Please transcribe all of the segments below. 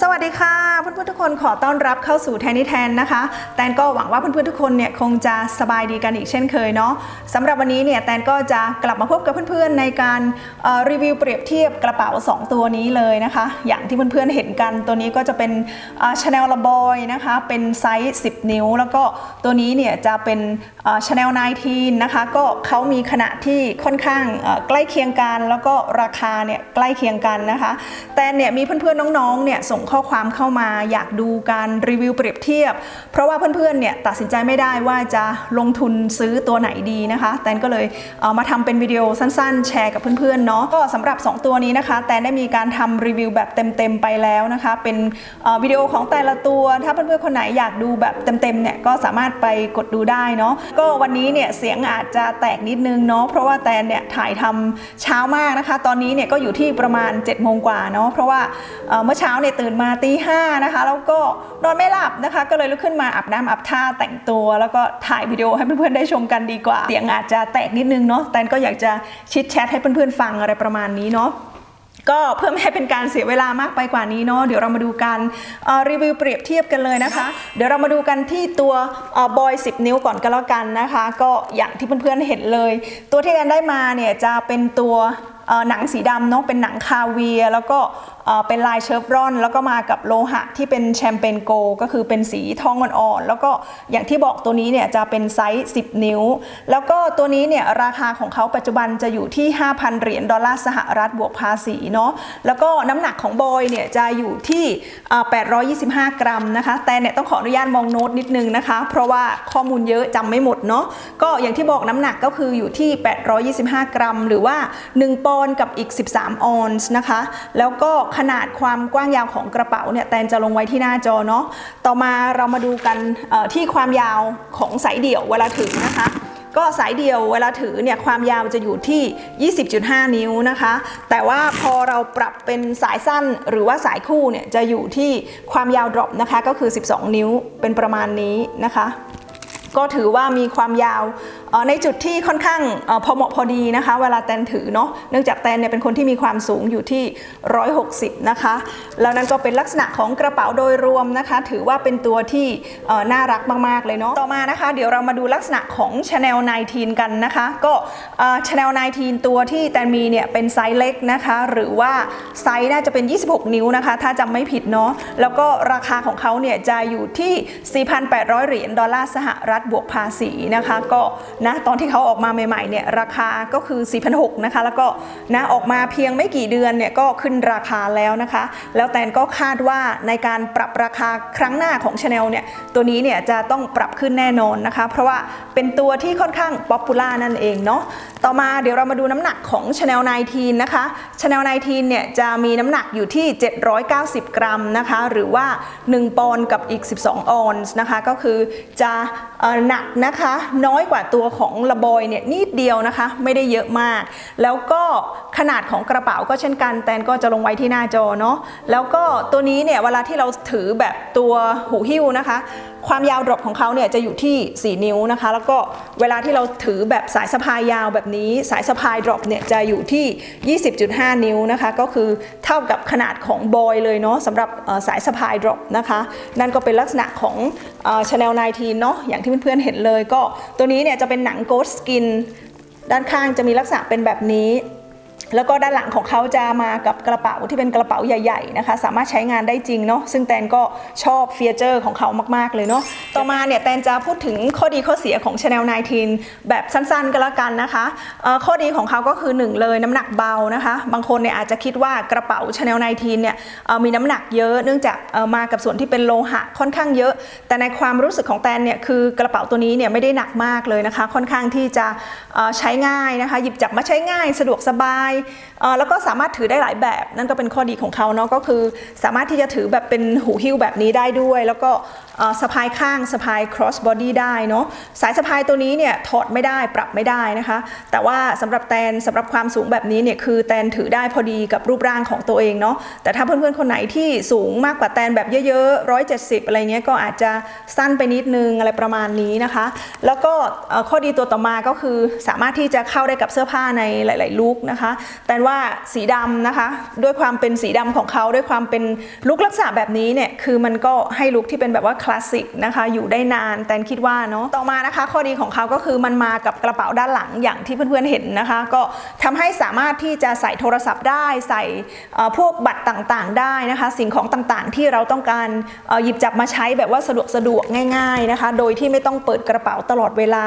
สวัสดีค่ะเพื่อนๆทุกคนขอต้อนรับเข้าสู่แทนนี่แทนนะคะ แตนก็หวังว่าเพื่อนๆทุกคนเนี่ยคงจะสบายดีกันอีกเช่นเคยเนาะสำหรับวันนี้เนี่ยแตนก็จะกลับมาพบกับเพื่อนๆในการรีวิวเปรียบเทียบกระเป๋า 2 ตัวนี้เลยนะคะ อย่างที่เพื่อนๆเห็นกันตัวนี้ก็จะเป็นชาแนลลาบอยนะคะ เป็นไซส์ 10 นิ้ว แล้วก็ตัวนี้เนี่ยจะเป็นชาแนล19นะคะ ก็เขามีขนาดที่ค่อนข้างใกล้เคียงกัน แล้วก็ราคาเนี่ยใกล้เคียงกันนะคะ แต่เนี่ยมีเพื่อนๆน้องๆเนี่ยส่งข้อความเข้ามา อยากดูการรีวิวเปรียบเทียบ เพราะว่าเพื่อนๆเนี่ยตัดสินใจไม่ได้ว่าจะลงทุนซื้อตัวไหนดีนะคะแตนก็เลยเอ่อมาทำเป็นวิดีโอสั้นๆ แชร์กับเพื่อนๆเนาะก็สำหรับ 2 ตัวนี้นะคะ แตนได้มีการทำรีวิวแบบเต็มๆไปแล้วนะคะ เป็นวิดีโอของแต่ละตัว ถ้าเพื่อนๆคนไหนอยากดูแบบเต็มๆเนี่ยก็สามารถไปกดดูได้เนาะก็วันนี้เนี่ยเสียงอาจจะแตกนิดนึงเนาะเพราะว่าแตนเนี่ยถ่ายทำเช้ามากนะคะ ตอนนี้เนี่ยก็อยู่ที่ประมาณ7จ็ดโมงกว่าเนาะเพราะว่าเอ่อเมื่อเช้าเนี่ยตื่นมาตีห้านะคะ แล้วก็นอนไม่หลับนะคะ ก็เลยลุกขึ้นมาอาบน้ำอาบท่าแต่งตัว แล้วก็ถ่ายวิดีโอให้เพื่อนๆได้ชมกันดีกว่า เสียงอาจจะแตกนิดนึงเนาะแตนก็อยากจะชิดแชทให้เพื่อนๆฟังอะไรประมาณนี้เนาะก็เพื่อไม่ให้เป็นการเสียเวลามากไปกว่านี้เนาะเดี๋ยวเรามาดูกันรีวิวเปรียบเทียบกันเลยนะคะ เดี๋ยวเรามาดูกันที่ตัวบอย 10 นิ้วก่อนก็แล้วกันนะคะ ก็อย่างที่เพื่อนๆเห็นเลย ตัวที่แอนได้มาเนี่ยจะเป็นตัวหนังสีดำเนาะเป็นหนังคาเวีย แล้วก็ เป็นลายเชฟรอน แล้วก็มากับโลหะที่เป็นแชมเปญโกก็คือเป็นสีทองอ่อนๆแล้วก็อย่างที่บอกตัวนี้เนี่ยจะเป็นไซส์ 10 นิ้ว แล้วก็ตัวนี้เนี่ยราคาของเขาปัจจุบันจะอยู่ที่ 5,000 เหรียญดอลลาร์สหรัฐบวกภาษีเนาะแล้วก็น้ำหนักของบอยเนี่ยจะอยู่ที่เอ่อ825 กรัมนะคะ แต่เนี่ยต้องขออนุญาตมองโน้ตนิดนึงนะคะ เพราะว่าข้อมูลเยอะจำไม่หมดเนาะก็อย่างที่บอกน้ำหนักก็คืออยู่ที่ 825 กรัม หรือว่า 1 ปอนด์กับอีก 13 ออนซ์นะคะ แล้วก็ขนาดความกว้างยาวของกระเป๋าเนี่ยแตนจะลงไว้ที่หน้าจอเนาะต่อมาเรามาดูกันที่ความยาวของสายเดี่ยวเวลาถือนะคะก็สายเดียวเวลาถือเนี่ยความยาวจะอยู่ที่ 20.5 นิ้วนะคะ แต่ว่าพอเราปรับเป็นสายสั้นหรือว่าสายคู่เนี่ยจะอยู่ที่ความยาวดรอปนะคะก็คือ 12 นิ้วเป็นประมาณนี้นะคะ ก็ถือว่ามีความยาวในจุดที่ค่อนข้างพอเหมาะพอดีนะคะ เวลาแตนถือเนาะเนื่องจากแตนเนี่ยเป็นคนที่มีความสูงอยู่ที่ 160 นะคะ แล้วนั่นก็เป็นลักษณะของกระเป๋าโดยรวมนะคะ ถือว่าเป็นตัวที่น่ารักมาก ๆ เลยเนาะต่อมานะคะ เดี๋ยวเรามาดูลักษณะของ Chanel 19 กันนะคะ ก็ Chanel 19 ตัวที่แตนมีเนี่ยเป็นไซส์เล็กนะคะ หรือว่าไซส์น่าจะเป็น 26 นิ้วนะคะ ถ้าจำไม่ผิดเนาะแล้วก็ราคาของเขาเนี่ยจะอยู่ที่ 4,800 เหรียญดอลลาร์สหรัฐบวกภาษีนะคะก็นะตอนที่เขาออกมาใหม่ๆเนี่ยราคาก็คือ 4,600นะคะแล้วก็นะออกมาเพียงไม่กี่เดือนเนี่ยก็ขึ้นราคาแล้วนะคะ แล้วแตนก็คาดว่าในการปรับราคาครั้งหน้าของช anel เนี่ยตัวนี้เนี่ยจะต้องปรับขึ้นแน่นอนนะคะ เพราะว่าเป็นตัวที่ค่อนข้างป๊อปปูล่านั่นเองเนาะ ต่อมาเดี๋ยวเรามาดูน้ำหนักของ Chanel 19 นะคะ Chanel 19 เนี่ยจะมีน้ำหนักอยู่ที่ 790 กรัมนะคะ หรือว่า 1 ปอนด์กับอีก 12 ออนซ์นะคะ ก็คือจะหนักนะคะน้อยกว่าตัวของละบอยเนี่ยนิดเดียวนะคะ ไม่ได้เยอะมาก แล้วก็ขนาดของกระเป๋าก็เช่นกัน แตนก็จะลงไว้ที่หน้าจอเนาะแล้วก็ตัวนี้เนี่ยเวลาที่เราถือแบบตัวหูหิ้วนะคะ ความยาวดรอปของเขาเนี่ยจะอยู่ที่ 4 นิ้วนะคะ แล้วก็เวลาที่เราถือแบบสายสะพายยาวแบบนี้ สายสะพายดรอปเนี่ยจะอยู่ที่ 20.5 นิ้วนะคะ ก็คือเท่ากับขนาดของบอยเลยเนาะสำหรับสายสะพายดรอปนะคะ นั่นก็เป็นลักษณะของชาแนล19เนาะอย่างที่เพื่อนๆเห็นเลย ก็ตัวนี้เนี่ยจะเป็นหนังโกสกินด้านข้างจะมีลักษณะเป็นแบบนี้ แล้วก็ด้านหลังของเขาจะมากับกระเป๋าที่เป็นกระเป๋าใหญ่ๆนะคะ สามารถใช้งานได้จริงเนาะซึ่งแตนก็ชอบเฟีเจอร์ของเขามากๆเลยเนาะต่อมาเนี่ยแตนจะพูดถึงข้อดีข้อเสียของ Chanel 19 แบบสั้นๆก็แล้วกันนะคะข้อดีของเขาก็คือ 1 เลยน้ำหนักเบานะคะ บางคนเนี่ยอาจจะคิดว่ากระเป๋า Chanel 19 เนี่ยมีน้ำหนักเยอะเนื่องจากมากับส่วนที่เป็นโลหะค่อนข้างเยอะ แต่ในความรู้สึกของแตนเนี่ยคือกระเป๋าตัวนี้เนี่ยไม่ได้หนักมากเลยนะคะ ค่อนข้างที่จะใช้ง่ายนะคะ หยิบจับมาใช้ง่ายสะดวกสบายายแล้วก็สามารถถือได้หลายแบบ นั่นก็เป็นข้อดีของเขาเนาะก็คือสามารถที่จะถือแบบเป็นหูหิ้วแบบนี้ได้ด้วย แล้วก็ สะพายข้างสะพาย cross body ได้เนาะสายสะพายตัวนี้เนี่ยถอดไม่ได้ปรับไม่ได้นะคะ แต่ว่าสำหรับแตนสำหรับความสูงแบบนี้เนี่ยคือแตนถือได้พอดีกับรูปร่างของตัวเองเนาะแต่ถ้าเพื่อนๆคนไหนที่สูงมากกว่าแตนแบบเยอะๆ170 อะไรเงี้ยก็อาจจะสั้นไปนิดนึงอะไรประมาณนี้นะคะ แล้วก็ข้อดีตัวต่อมาก็คือสามารถที่จะเข้าได้กับเสื้อผ้าในหลาย ๆ ลุคนะคะ แต่ว่าสีดำนะคะ ด้วยความเป็นสีดำของเขาด้วยความเป็นลุคลักษณะแบบนี้เนี่ยคือมันก็ให้ลุคที่เป็นแบบว่าลาสสิกนะคะ อยู่ได้นานแตนคิดว่าเนาะต่อมานะคะ ข้อดีของเขาก็คือมันมากับกระเป๋าด้านหลังอย่างที่เพื่อนๆเห็นนะคะ ก็ทำให้สามารถที่จะใส่โทรศัพท์ได้ใส่พวกบัตรต่างๆ ได้นะคะ สิ่งของต่างๆ ที่เราต้องการหยิบจับมาใช้แบบว่าสะดวกสะดวกง่ายๆนะคะ โดยที่ไม่ต้องเปิดกระเป๋าตลอดเวลา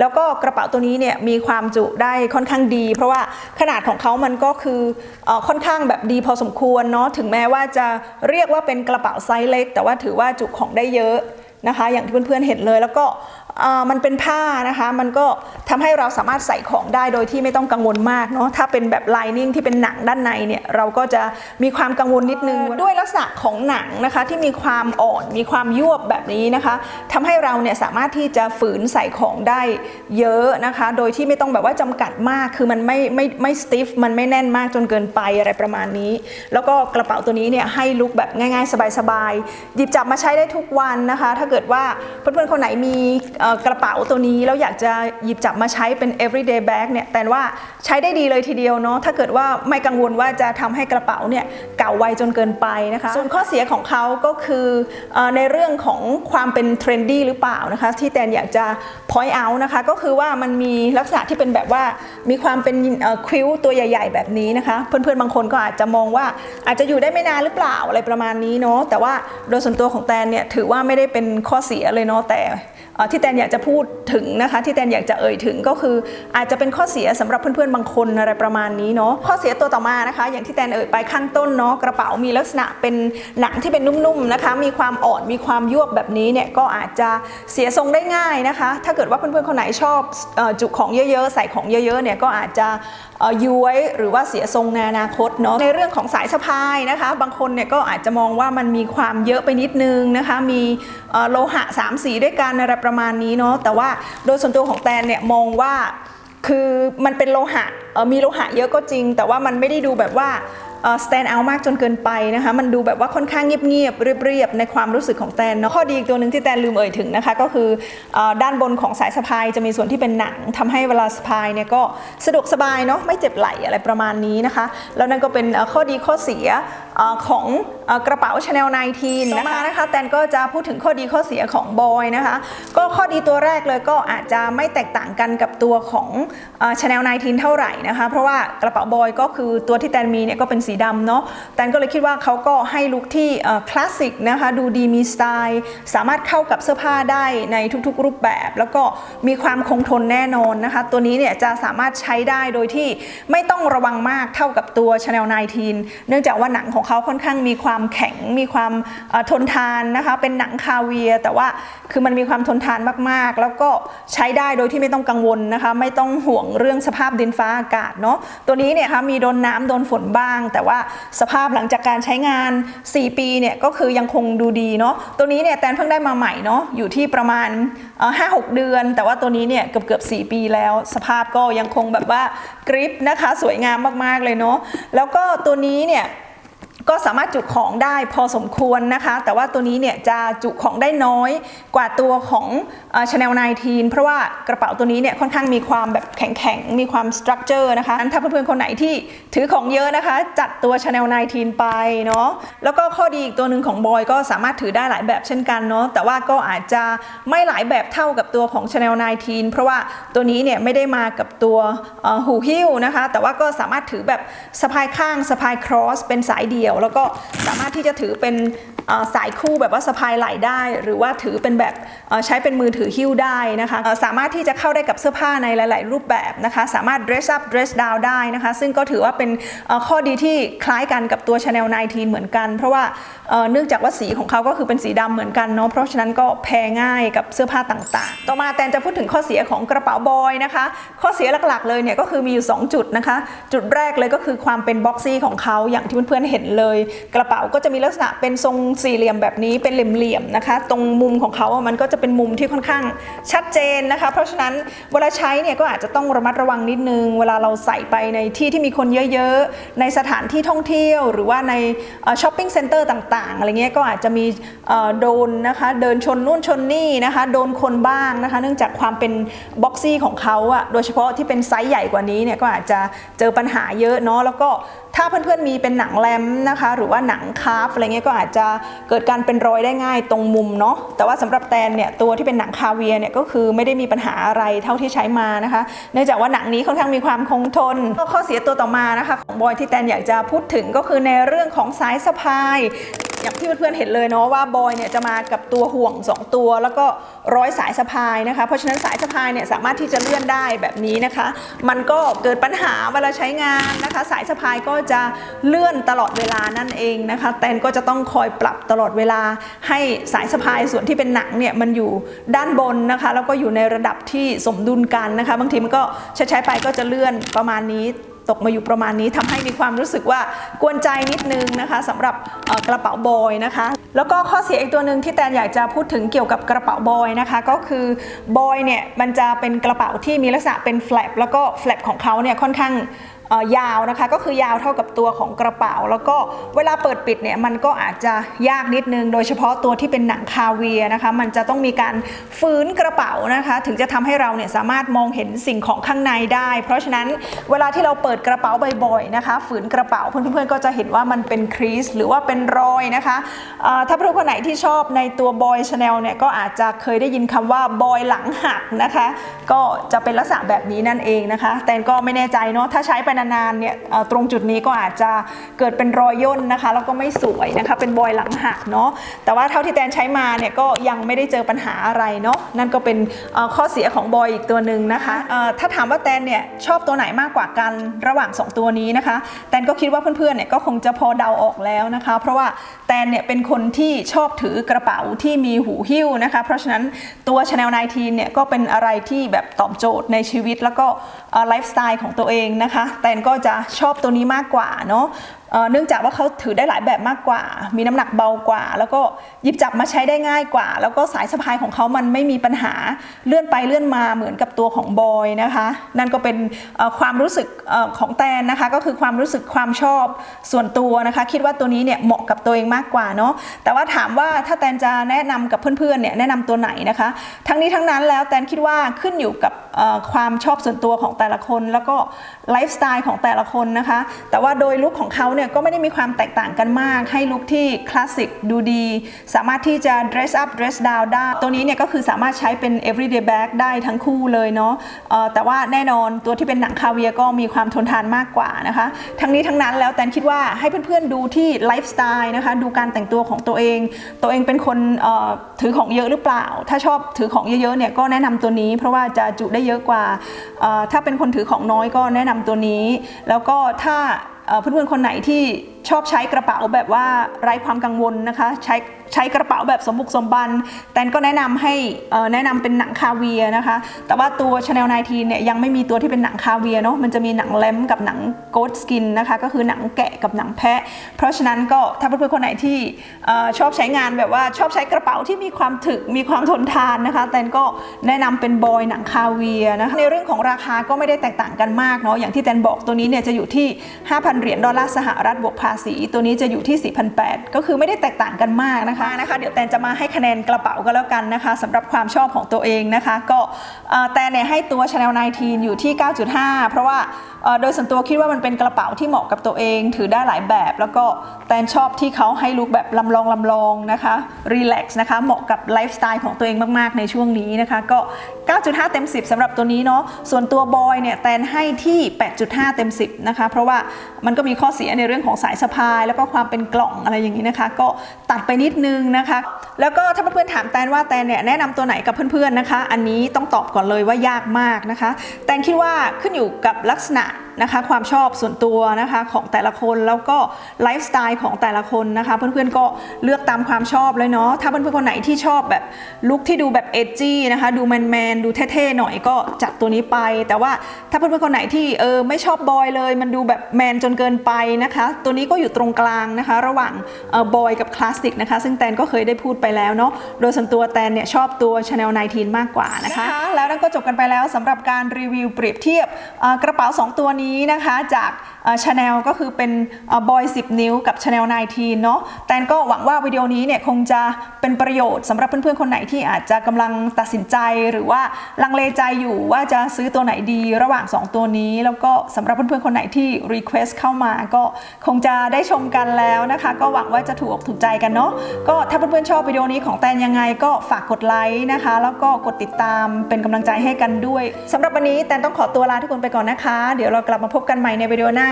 แล้วก็กระเป๋าตัวนี้เนี่ยมีความจุได้ค่อนข้างดี เพราะว่าขนาดของเขามันก็คือเออค่อนข้างแบบดีพอสมควรเนาะถึงแม้ว่าจะเรียกว่าเป็นกระเป๋าไซส์เล็ก แต่ว่าถือว่าจุของได้เยอะนะคะ อย่างที่เพื่อนๆเห็นเลย แล้วก็ มันเป็นผ้านะคะ มันก็ทำให้เราสามารถใส่ของได้โดยที่ไม่ต้องกังวลมากเนาะถ้าเป็นแบบไลนิ่งที่เป็นหนังด้านในเนี่ยเราก็จะมีความกังวลนิดนึง ด้วยลักษณะของหนังนะคะที่มีความอ่อนมีความยวบแบบนี้นะคะทำให้เราเนี่ยสามารถที่จะฝืนใส่ของได้เยอะนะคะ โดยที่ไม่ต้องแบบว่าจำกัดมากคือมันไม่ไม่ไม่สติฟมันไม่แน่นมากจนเกินไปอะไรประมาณนี้ แล้วก็กระเป๋าตัวนี้เนี่ยให้ลุคแบบง่าย ๆ สบายๆหยิบจับมาใช้ได้ทุกวันนะคะ ถ้าเกิดว่าเพื่อนๆคนไหนมีเอ่อกระเป๋าตัวนี้แล้วอยากจะหยิบจับมาใช้เป็น everyday bag เนี่ยแต่ว่าใช้ได้ดีเลยทีเดียวเนาะถ้าเกิดว่าไม่กังวลว่าจะทำให้กระเป๋าเนี่ยเก่าไวจนเกินไปนะคะส่วนข้อเสียของเขาก็คืออในเรื่องของความเป็น trendy หรือเปล่านะคะที่แตนอยากจะ point out นะคะก็คือว่ามันมีลักษณะที่เป็นแบบว่ามีความเป็นคริ้วตัวใหญ่ ๆ แบบนี้นะคะ เพื่อนๆบางคนก็อาจจะมองว่าอาจจะอยู่ได้ไม่นานหรือเปล่าอะไรประมาณนี้เนาะแต่ว่าโดยส่วนตัวของแตนเนี่ยถือว่าไม่ได้เป็นข้อเสียเลยเนาะแต่ ที่แตนอยากจะพูดถึงนะคะ ที่แตนอยากจะเอ่ยถึงก็คือ อาจจะเป็นข้อเสียสำหรับเพื่อนๆบางคนอะไรประมาณนี้เนาะข้อเสียตัวต่อมานะคะ อย่างที่แตนเอ่ยไปข้างต้นเนาะกระเป๋ามีลักษณะเป็นหนังที่เป็นนุ่มๆนะคะ มีความอ่อนมีความยวบแบบนี้เนี่ยก็อาจจะเสียทรงได้ง่ายนะคะ ถ้าเกิดว่าเพื่อนๆคนไหนชอบจุของเยอะๆใส่ของเยอะๆเนี่ยก็อาจจะ ย้วยหรือว่าเสียทรงในอนาคตเนาะในเรื่องของสายสะพายนะคะ บางคนเนี่ยก็อาจจะมองว่ามันมีความเยอะไปนิดนึงนะคะ มีโลหะสามสีด้วยกันอะไรประมาณนี้เนาะแต่ว่าโดยส่วนตัวของแตนเนี่ยมองว่าคือมันเป็นโลหะมีโลหะเยอะก็จริง แต่ว่ามันไม่ได้ดูแบบว่า เอ่อ stand out มากจนเกินไปนะคะมันดูแบบว่าค่อนข้างเงียบๆเรียบๆในความรู้สึกของแตนเนาะข้อดีอีกตัวหนึ่งที่แตนลืมเอ่ยถึงนะคะก็คือเออด้านบนของสายสะพายจะมีส่วนที่เป็นหนังทำให้เวลาสะพายเนี่ยก็สะดวกสบายเนาะไม่เจ็บไหล่อะไรประมาณนี้นะคะ แล้วนั่นก็เป็นเอ่อข้อดีข้อเสียเอ่อของเอ่อกระเป๋า Chanel 19นะคะนะคะแตนก็จะพูดถึงข้อดีข้อเสียของบอยนะคะก็ข้อดีตัวแรกเลยก็อาจจะไม่แตกต่างกันกับตัวของชาแนล19 เท่าไหร่นะคะเพราะว่ากระเป๋าบอยก็คือตัวที่แตนมีเนี่ยก็เป็นสีดำเนาะแตนก็เลยคิดว่าเขาก็ให้ลุคที่คลาสสิกนะคะดูดีมีสไตล์ สามารถเข้ากับเสื้อผ้าได้ในทุกๆรูปแบบ แล้วก็มีความคงทนแน่นอนนะคะ ตัวนี้เนี่ยจะสามารถใช้ได้โดยที่ไม่ต้องระวังมากเท่ากับตัว Chanel 19 เนื่องจากว่าหนังของเขาค่อนข้างมีความแข็งมีความทนทานนะคะเป็นหนังคาเวีย แต่ว่าคือมันมีความทนทานมากๆ แล้วก็ใช้ได้โดยที่ไม่ต้องกังวลนะคะ ไม่ต้องห่วงเรื่องสภาพดินฟ้าอากาศเนาะตัวนี้เนี่ยคะมีโดนน้ำโดนฝนบ้างแต่แต่ว่าสภาพหลังจากการใช้งาน 4 ปีเนี่ยก็คือยังคงดูดีเนาะตัวนี้เนี่ยแตนเพิ่งได้มาใหม่เนาะอยู่ที่ประมาณห้าหกเดือน แต่ว่าตัวนี้เนี่ยเกือบเกือบสปีแล้ว สภาพก็ยังคงแบบว่ากริปนะคะสวยงามมากๆเลยเนาะแล้วก็ตัวนี้เนี่ยก็สามารถจุของได้พอสมควรนะคะ แต่ว่าตัวนี้เนี่ยจะจุของได้น้อยกว่าตัวของ ชาแนล19 เพราะว่ากระเป๋าตัวนี้เนี่ยค่อนข้างมีความแบบแข็งๆ มีความสตรัคเจอร์นะคะงั้นถ้าเพื่อนๆ คนไหนที่ถือของเยอะนะคะ จัดตัว Chanel 19 ไปเนาะแล้วก็ข้อดีอีกตัวหนึ่งของบอยก็สามารถถือได้หลายแบบเช่นกันเนาะแต่ว่าก็อาจจะไม่หลายแบบเท่ากับตัวของ Chanel 19 เพราะว่าตัวนี้เนี่ยไม่ได้มากับตัวหูหิ้วนะคะ แต่ว่าก็สามารถถือแบบสะพายข้างสะพายครอสเป็นสายเดี่ยว แล้วก็สามารถที่จะถือเป็นสายคู่แบบว่าสะพายไหล่ได้ หรือว่าถือเป็นแบบใช้เป็นมือถือหิ้วได้นะคะสามารถที่จะเข้าได้กับเสื้อผ้าในหลาย ๆ รูปแบบนะคะ สามารถ dress up dress down ได้นะคะ ซึ่งก็ถือว่าเป็นข้อดีที่คล้ายกันกับตัว Chanel 19 เหมือนกัน เพราะว่าเนื่องจากว่าสีของเขาก็คือเป็นสีดำเหมือนกันเนาะเพราะฉะนั้นก็แพรง่ายกับเสื้อผ้าต่างๆ ต่อมาแตนจะพูดถึงข้อเสียของกระเป๋าบอยนะคะ ข้อเสียหลักๆ เลยเนี่ยก็คือมีอยู่ 2 จุดนะคะ จุดแรกเลยก็คือความเป็นบ็อกซี่ของเขาอย่างที่เพื่อนๆเห็นเลย กระเป๋าก็จะมีลักษณะเป็นทรงสี่เหลี่ยมแบบนี้เป็นเหลี่ยมๆนะคะ ตรงมุมของเขามันก็จะเป็นมุมที่ค่อนข้างชัดเจนนะคะ เพราะฉะนั้นเวลาใช้เนี่ยก็อาจจะต้องระมัดระวังนิดนึง เวลาเราใส่ไปในที่ที่มีคนเยอะๆ ในสถานที่ท่องเที่ยว หรือว่าในช้อปปิ้งเซ็นเตอร์ต่างๆอะไรเงี้ยก็อาจจะมีโดนนะคะเดินชนนู่นชนนี่นะคะโดนคนบ้างนะคะ เนื่องจากความเป็นบ็อกซี่ของเขาอะโดยเฉพาะที่เป็นไซส์ใหญ่กว่านี้เนี่ยก็อาจจะเจอปัญหาเยอะเนาะแล้วก็ถ้าเพื่อนๆมีเป็นหนังแรมนะคะ หรือว่าหนังคาฟอะไรเงี้ยก็อาจจะเกิดการเป็นรอยได้ง่ายตรงมุมเนาะแต่ว่าสำหรับแตนเนี่ยตัวที่เป็นหนังคาเวียเนี่ยก็คือไม่ได้มีปัญหาอะไรเท่าที่ใช้มานะคะ เนื่องจากว่าหนังนี้ค่อนข้างมีความคงทนข้อเสียตัวต่อมานะคะของบอยที่แตนอยากจะพูดถึงก็คือในเรื่องของสายสะพาย อย่างที่เพื่อนๆเห็นเลยเนาะว่าบอยเนี่ยจะมากับตัวห่วง 2 ตัว แล้วก็ร้อยสายสะพายนะคะ เพราะฉะนั้นสายสะพายเนี่ยสามารถที่จะเลื่อนได้แบบนี้นะคะ มันก็เกิดปัญหาเวลาใช้งานนะคะ สายสะพายก็จะเลื่อนตลอดเวลานั่นเองนะคะแตนก็จะต้องคอยปรับตลอดเวลา ให้สายสะพายส่วนที่เป็นหนังเนี่ยมันอยู่ด้านบนนะคะ แล้วก็อยู่ในระดับที่สมดุลกันนะคะ บางทีมันก็ใช้ใช้ๆไปก็จะเลื่อนประมาณนี้ ตกมาอยู่ประมาณนี้ทำให้มีความรู้สึกว่ากวนใจนิดนึงนะคะสำหรับกระเป๋าบอยนะคะ แล้วก็ข้อเสียอีกตัวหนึ่งที่แตนอยากจะพูดถึงเกี่ยวกับกระเป๋าบอยนะคะก็คือบอยเนี่ยมันจะเป็นกระเป๋าที่มีลักษณะเป็นแฟลปแล้วก็แฟลปของเขาเนี่ยค่อนข้าง ยาวนะคะก็คือยาวเท่ากับตัวของกระเป๋า แล้วก็เวลาเปิดปิดเนี่ยมันก็อาจจะยากนิดนึง โดยเฉพาะตัวที่เป็นหนังคาเวียนะคะ มันจะต้องมีการฟื้นกระเป๋านะคะ ถึงจะทำให้เราเนี่ยสามารถมองเห็นสิ่งของข้างในได้ เพราะฉะนั้นเวลาที่เราเปิดกระเป๋าบ่อยๆนะคะ ฝืนกระเป๋าเพื่อนๆก็จะเห็นว่ามันเป็นครีสหรือว่าเป็นรอยนะคะถ้าเพื่อนคนไหนที่ชอบในตัวบอยชาแนลเนี่ยก็อาจจะเคยได้ยินคำว่าบอยหลังหักนะคะ ก็จะเป็นลักษณะแบบนี้นั่นเองนะคะ แต่ก็ไม่แน่ใจเนาะถ้าใช้ไปนานๆเนี่ยตรงจุดนี้ก็อาจจะเกิดเป็นรอยย่นนะคะแล้วก็ไม่สวยนะคะเป็นบอยหลังหักเนาะแต่ว่าเท่าที่แตนใช้มาเนี่ยก็ยังไม่ได้เจอปัญหาอะไรเนาะนั่นก็เป็นข้อเสียของบอยอีกตัวหนึ่งนะคะถ้าถามว่าแตนเนี่ยชอบตัวไหนมากกว่ากันระหว่าง 2 ตัวนี้นะคะแตนก็คิดว่าเพื่อนๆเนี่ยก็คงจะพอเดาออกแล้วนะคะ เพราะว่าแตนเนี่ยเป็นคนที่ชอบถือกระเป๋าที่มีหูหิ้วนะคะ เพราะฉะนั้นตัว Chanel 19เนี่ยก็เป็นอะไรที่แบบตอบโจทย์ในชีวิตแล้วก็ไลฟ์สไตล์ของตัวเองนะคะแตนก็จะชอบตัวนี้มากกว่าเนาะ เนื่องจากว่าเขาถือได้หลายแบบมากกว่า มีน้ำหนักเบากว่า แล้วก็หยิบจับมาใช้ได้ง่ายกว่า แล้วก็สายสะพายของเขามันไม่มีปัญหาเลื่อนไปเลื่อนมาเหมือนกับตัวของบอยนะคะ นั่นก็เป็นความรู้สึกอของแตนนะคะ ก็คือความรู้สึกความชอบส่วนตัวนะคะ คิดว่าตัวนี้เนี่ยเหมาะกับตัวเองมากกว่าเนาะแต่ว่าถามว่าถ้าแตนจะแนะนำกับเพื่อนๆเนี่ยแนะนำตัวไหนนะคะ ทั้งนี้ทั้งนั้นแล้วแตนคิดว่าขึ้นอยู่กับความชอบส่วนตัวของแต่ละคน แล้วก็ไลฟ์สไตล์ของแต่ละคนนะคะ แต่ว่าโดยลุคของเขาเนี่ยก็ไม่ได้มีความแตกต่างกันมาก ให้ลุคที่คลาสสิกดูดี สามารถที่จะ dress up dress down ได้ ตัวนี้เนี่ยก็คือสามารถใช้เป็น everyday bag ได้ทั้งคู่เลยเนาะแต่ว่าแน่นอนตัวที่เป็นหนังคาเวียก็มีความทนทานมากกว่านะคะ ทั้งนี้ทั้งนั้นแล้วแตนคิดว่าให้เพื่อนๆดูที่ไลฟ์สไตล์นะคะ ดูการแต่งตัวของตัวเอง ตัวเองเป็นคนถือของเยอะหรือเปล่า ถ้าชอบถือของเยอะๆเนี่ยก็แนะนำตัวนี้ เพราะว่าจะจุได้เยอะกว่า ถ้าเป็นคนถือของน้อยก็แนะนำตัวนี้ แล้วก็ถ้า เอ่อเพื่อนๆคนไหนที่ชอบใช้กระเป๋าแบบว่าไร้ความกังวลนะคะใช้ใช้กระเป๋าแบบสมบุกสมบัน แตนก็แนะนำให้อ่อแนะนำเป็นหนังคาเวียนะคะ แต่ว่าตัว Chanel 19เนี่ยยังไม่มีตัวที่เป็นหนังคาเวียเนาะมันจะมีหนังแลมกับหนังโกดสกินนะคะก็คือหนังแกะกับหนังแพะ เพราะฉะนั้นก็ถ้าเพื่อนๆคนไหนที่อ่อชอบใช้งานแบบว่าชอบใช้กระเป๋าที่มีความถึกมีความทนทานนะคะแตนก็แนะนำเป็นบอยหนังคาเวียนะคะในเรื่องของราคาก็ไม่ได้แตกต่างกันมากเนาะอย่างที่แตนบอกตัวนี้เนี่ยจะอยู่ที่ 5,000 เหรียญดอลลาร์สหรัฐบวกภาษีตัวนี้จะอยู่ที่ 4,800 ก็คือไม่ได้แตกต่างกันมากนะคะนะคะ เดี๋ยวแตนจะมาให้คะแนนกระเป๋าก็แล้วกันนะคะสำหรับความชอบของตัวเองนะคะ ก็แตนเนี่ยให้ตัว Chanel 19 อยู่ที่ 9.5 เพราะว่าโดยส่วนตัวคิดว่ามันเป็นกระเป๋าที่เหมาะกับตัวเอง ถือได้หลายแบบ แล้วก็แตนชอบที่เขาให้ลุคแบบลำลองลำลองนะคะรีแลกซ์นะคะเหมาะกับไลฟ์สไตล์ของตัวเองมากๆในช่วงนี้นะคะ ก็ 9.5 เต็ม 10สำหรับตัวนี้เนาะส่วนตัวบอยเนี่ยแตนให้ที่ 8.5 เต็ม 10 นะคะ เพราะว่ามันก็มีข้อเสียในเรื่องของสายสะพาย แล้วก็ความเป็นกล่องอะไรอย่างนี้นะคะ ก็ตัดไปนิดนึงนะคะ แล้วก็ถ้าเพื่อนๆถามแตนว่าแตนเนี่ยแนะนำตัวไหนกับเพื่อนๆนะคะ อันนี้ต้องตอบก่อนเลยว่ายากมากนะคะ แตนคิดว่าขึ้นอยู่กับลักษณะ that. นะคะความชอบส่วนตัวนะคะของแต่ละคนแล้วก็ไลฟ์สไตล์ของแต่ละคนนะคะ เพื่อนๆก็เลือกตามความชอบเลยเนาะถ้าเพื่อนๆคนไหนที่ชอบแบบลุคที่ดูแบบเอจี้นะคะดูแมนๆดูเท่ๆหน่อยก็จัดตัวนี้ไป แต่ว่าถ้าเพื่อนๆคนไหนที่เออไม่ชอบบอยเลย มันดูแบบแมนจนเกินไปนะคะ ตัวนี้ก็อยู่ตรงกลางนะคะ ระหว่างบอยกับคลาสสิกนะคะ ซึ่งแตนก็เคยได้พูดไปแล้วเนาะโดยส่วนตัวแตนเนี่ยชอบตัว Chanel 19 มากกว่านะคะ แล้วนั่นก็จบกันไปแล้วสำหรับการรีวิวเปรียบเทียบกระเป๋า 2 ตัวนี้นี้นะคะจาก ชาแนลก็คือเป็นบอย10 นิ้วกับ Chanel 19 เนาะแตนก็หวังว่าวิดีโอนี้เนี่ยคงจะเป็นประโยชน์สำหรับเพื่อนๆ คนไหนที่อาจจะกำลังตัดสินใจหรือว่าลังเลใจอยู่ว่าจะซื้อตัวไหนดีระหว่าง 2 ตัวนี้ แล้วก็สำหรับเพื่อนๆ คนไหนที่รีเควสเข้ามาก็คงจะได้ชมกันแล้วนะคะ ก็หวังว่าจะถูกอกถูกใจกันเนาะก็ถ้าเพื่อนๆชอบวิดีโอนี้ของแตนยังไงก็ฝากกดไลค์นะคะ แล้วก็กดติดตามเป็นกำลังใจให้กันด้วยสำหรับวันนี้แตนต้องขอตัวลาทุกคนไปก่อนนะคะ เดี๋ยวเรากลับมาพบกันใหม่ในวิดีโอหน้า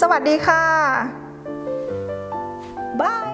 สวัสดีค่ะบาย